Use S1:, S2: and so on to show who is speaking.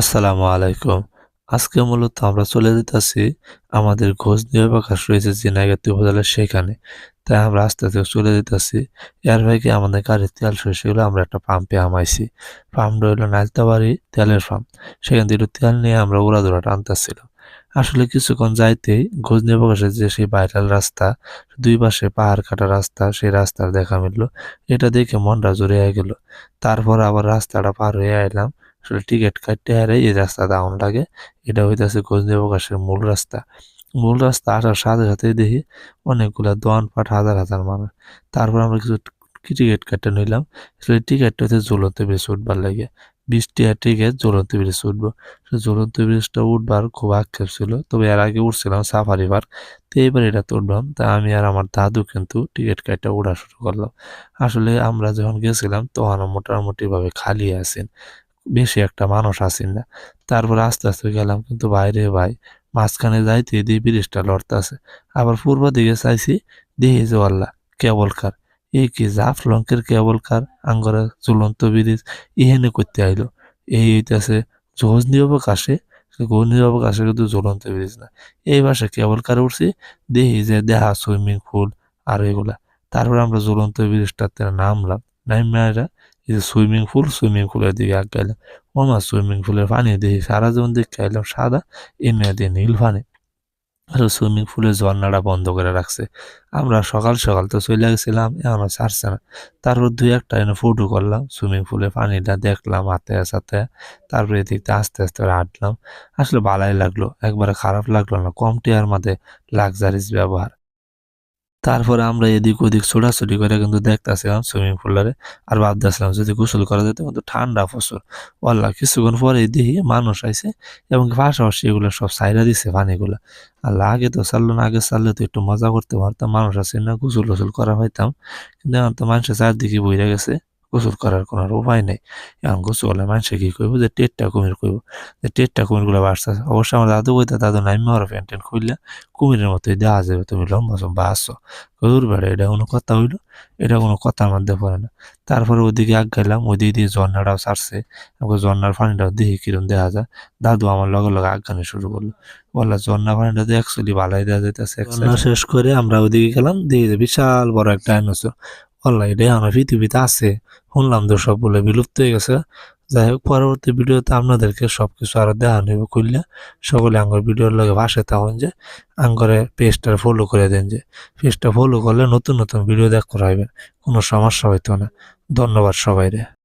S1: আসসালামু আলাইকুম। আজকে মূলত আমরা চলে যাইতাছি আমাদের ঘোষদী প্রকাশ রয়েছে ঝিনাইগাতী উপজেলার সেখানে। তাই আমরা আস্তে, আস্তে চলে যাইতাছি। এর ফাঁকে আমাদের গাড়ির তেল শেষ সেগুলো আমরা একটা পাম্পে আমাইছি পাম্পটা হইল নালতাবাড়ি তেলের পাম্প। সেখান থেকে তেল নিয়ে আমরা উড়াদুরা টানতেছিলাম। আসলে কিছুক্ষণ যাইতেই ঘোষদী প্রকাশের যে সেই ভাইরাল রাস্তা, দুই পাশে পাহাড় কাটা রাস্তা, সেই রাস্তার দেখা মিলল। এটা দেখে মনটা জুড়িয়ে গেল। তারপর আবার রাস্তাটা পার হয়ে আইলাম। আসলে টিকিট কাটতে হারে এই রাস্তা আউন লাগে। এটা হইতাছে ঘোষদী প্রকাশের মূল রাস্তা। মূল রাস্তা আসার সাথে সাথে দেখি অনেকগুলা দোয়ানপাট হাজার হাজার মানুষ। তারপর আমরা কিছু টিকিট কাটতে নিলাম? আসলে টিকিটটা হচ্ছে ঝুলন্ত ব্রিজ উঠবার লাগে। বৃষ্টি আর টিকিট ঝুলন্ত ব্রিজ উঠবো ঝুলন্ত ব্রিজটা উঠবার খুব আক্ষেপ ছিল, তবে এর আগে উঠছিলাম সাফারি পার্ক তো এইবার এটা উঠলাম তা আমি আর আমার দাদু কিন্তু টিকিট কাটটা উঠা শুরু করলাম আসলে আমরা যখন গেছিলাম তখন মোটামুটিভাবে খালি আছেন। বেশি একটা মানুষ আসেন না। তারপর আস্তে আস্তে গেলাম কিন্তু বাইরে ভাই, মাঝখানে যাইতে দিয়ে ব্রিজটা লড়তেছে। আবার পূর্ব দিকে চাইছি দেখি যে আল্লাহ, কেবল কার। এই কি জাফ লঙ্কের কেবল কার? আঙ্গরা ঝুলন্ত ব্রিজ ইহেনে করতে আইলো। এই হইতেছে জোজ নিরবকাশে ঘূর্ণি নিরবকাশে কিন্তু ঝুলন্ত ব্রিজ না। এই বাসে কেবল কার উঠছি দেখি যে দেহা, সুইমিং পুল আর এগুলা। তারপর আমরা ঝুলন্ত ব্রিজটাতে নামলাম। নাইমারা এই যে সুইমিং পুল, সুইমিং পুলের দিকে আগ গেলাম ওমা সুইমিং পুলের পানি দেখি সারা জীবন দেখে এলাম সাদা, এমনি দিয়ে নীল পানি। আর সুইমিং পুলের ঝর্ণাটা বন্ধ করে রাখছে। আমরা সকাল সকাল তো চলে গেছিলাম এখনও ছাড়ছে না। তারপর দুই একটা এনে ফটো করলাম, সুইমিং পুলে পানিটা দেখলাম হাতে সাথে। তারপরে এদিকতে আস্তে আস্তে হাঁটলাম। আসলে ভালোই লাগল, একবারে খারাপ লাগল না কম টিয়ার মাঝে লাক্সারিজ ব্যবহার। তারপরে আমরা এদিক ওদিক ছোটাছুটি করে কিন্তু দেখতেছিলাম সুইমিং পুলারে আর ভাবতেছিলাম যদি গোসল করা যেত কিন্তু ঠান্ডা প্রচুর। আল্লাহ কিছুক্ষণ পরে দেখি মানুষ আইসে এবং পাশাপাশি এগুলো সব সাইরা দিছে পানিগুলো। আর আগে তো চাললো না, আগে চাললে তো একটু মজা করতে পারতাম। মানুষ আসে না গোসল টোসল করা হইতাম কিন্তু এখন তো মানুষের চারদিকে বইরা গেছে। গোসল করার কোনো উপায় নেই। এখন গোসল করলে মানুষে কি করব? যে টেটটা কুমির করব। যে টেটটা কুমিরগুলো বাড়ছে অবশ্যই আমার দাদু বইতে দাদু নাইমে ওরা প্যান্ট ট্যান্ট খুললে কুমিরের মতোই দেওয়া যাবে তুমি লম্বা লম্বা আসছো দূর বেড়ে এটা কোনো কথা হইল? এটা কোনো কথার মধ্যে পড়ে না। তারপরে ওদিকে আগ গেলাম ওদিকে দিয়ে ঝর্ণাটাও ছাড়ছে। আমাকে ঝর্ণার পানিটাও দেখি কিরম দেখা যায়। দাদু আমার লগে লগে আগানি শুরু করল। বলল ঝর্ণা পানিটা দিয়ে অ্যাকচুয়ালি ভালাই দেওয়া যাইতেছে শেষ করে আমরা ওদিকে গেলাম দিয়ে বিশাল বড় একটা ডাইনোসর। বললা এটাই আমার পৃথিবীতে আছে। শুনলাম তো সব বলে বিলুপ্ত হয়ে গেছে। যাই হোক, পরবর্তী ভিডিওতে আপনাদেরকে সব কিছু আরও দেওয়া নেব খুললে সকলে আঙ্গর ভিডিওর লগে ভাসে তখন যে, আঙ্গরে পেজটা ফলো করে দেন যে। পেজটা ফলো করলে নতুন নতুন ভিডিও দেখ করা হবে কোনো সমস্যা হইতো না। ধন্যবাদ সবাইরে।